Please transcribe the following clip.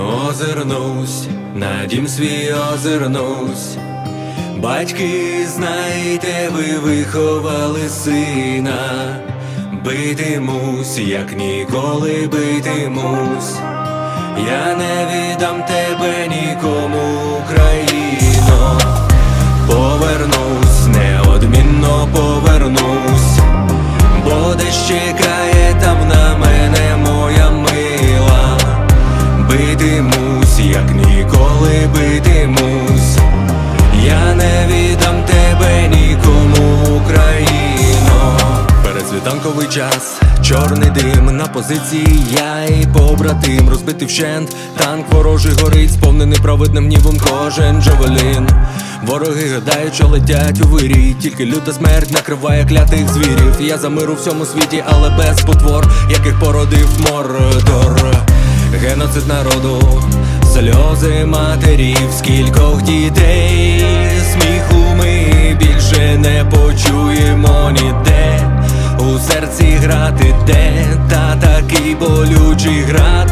озирнусь, на дім свій озирнусь. Батьки, знаєте, ви виховали сина, битимусь, як ніколи битимусь. Я не віддам тебе нікому, Україно. Повернусь, неодмінно повернусь, бо десь чекає Битимусь, як ніколи битимусь. Я не віддам тебе нікому, Україно. Передсвітанковий час, чорний дим на позиції, я і побратим, розбитий вщент, танк ворожий горить, сповнений праведним гнівом кожен джавелін. Вороги гадають, що летять у вирій, тільки люта смерть накриває клятих звірів. Я за мир всьому світі, але без потвор, яких породив мордор. Геноцид народу, сльози матерів, скількох дітей, сміху ми більше не почуємо ніде. У серці грати де, та такий болючий град